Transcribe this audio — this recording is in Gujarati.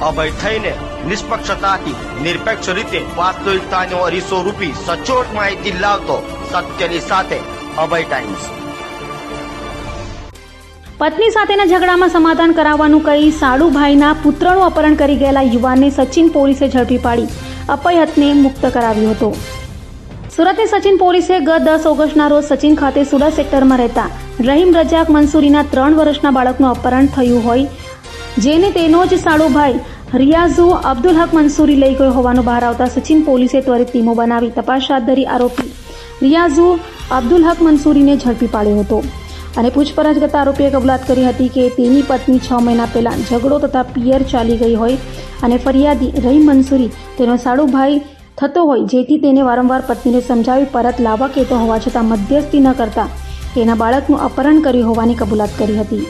અભય થઈને નિષ્પક્ષતાથી, નિરપેક્ષ રીતે વાસ્તવિકતાનો અરીસો રૂપી સચોટ માહિતી લાવતો સત્યની સાથે અભય ટાઈમ્સ પત્ની સાથેના ઝઘડામાં સમાધાન કરાવવાનું કહી સાડુભાઈના પુત્રનું અપહરણ કરી ગયેલા યુવાનને સચિન પોલીસે ઝડપી પાડી. અપયહતને મુક્ત કરાવ્યો હતો. સુરતની સચિન પોલીસે ગત દસ ઓગસ્ટના રોજ સચિન ખાતે સુરત સેક્ટરમાં રહેતા રહીમ રજાક મંસૂરીના ત્રણ વર્ષના બાળકનું અપહરણ થયું હોય જેને તેનો જ સાડુભાઈ રિયાઝુ અબ્દુલ હક મંસૂરી લઈ ગયો હોવાનું બહાર આવતા સચિન પોલીસે ત્વરિત ટીમો બનાવી તપાસ હાથ ધરી આરોપી રિયાઝુ અબ્દુલ હક મંસૂરીને ઝડપી પાડ્યો હતો. અને પૂછપરછ કરતા આરોપીએ કબૂલાત કરી હતી કે તેની પત્ની છ મહિના પહેલાં ઝઘડો તથા પિયર ચાલી ગઈ હોય અને ફરિયાદી રહી મંસૂરી તેનો સાડુભાઈ થતો હોય જેથી તેને વારંવાર પત્નીને સમજાવી પરત લાવવા કહેતો હોવા છતાં મધ્યસ્થી ન કરતા તેના બાળકનું અપહરણ કર્યું હોવાની કબૂલાત કરી હતી.